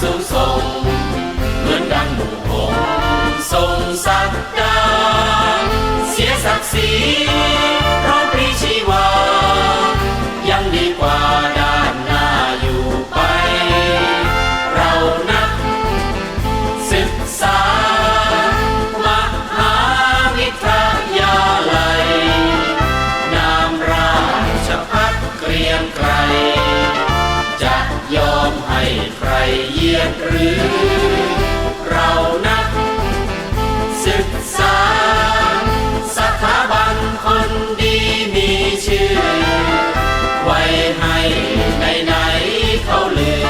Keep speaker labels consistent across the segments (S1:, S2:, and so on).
S1: สูงส่งเหมือนดังหมู่หงส่งสักดาเสียศักดิ์ศรี นหรือเรานัก ศึกษา สถาบันคนดีมีชื่อ ไว้ให้ในไหนเขาลือ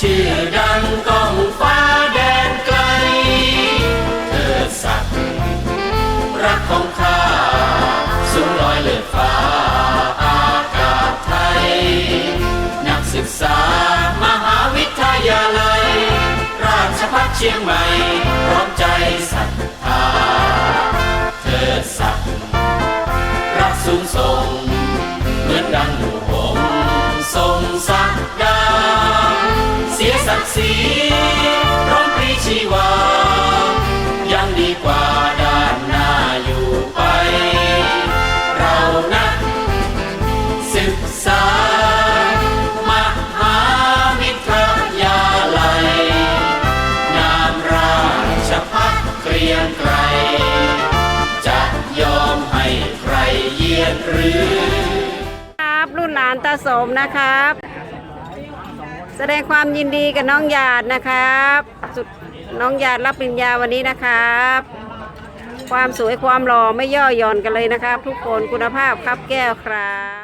S1: ชื่อดังก้องฟ้าแดนไกล เธอสักรักของข้าสูงลอยเลือดฟ้าอากาศไทย นักศึกษา เชียงใหม่พร้อมใจศรัทธาเธอสักรักสูงส่งเหมือนดังหมู่หงทรงสักดาเสียศักดิ์ศรี เยียนหรือ
S2: ครับรุ่นหลานตาสมนะครับ แสดงความยินดีกับน้องหยาดนะครับสุดน้องหยาดรับปริญญาวันนี้นะครับ ความสวยความหล่อไม่ย่อหย่อนกันเลยนะครับ ทุกคนคุณภาพครับแก้วครับ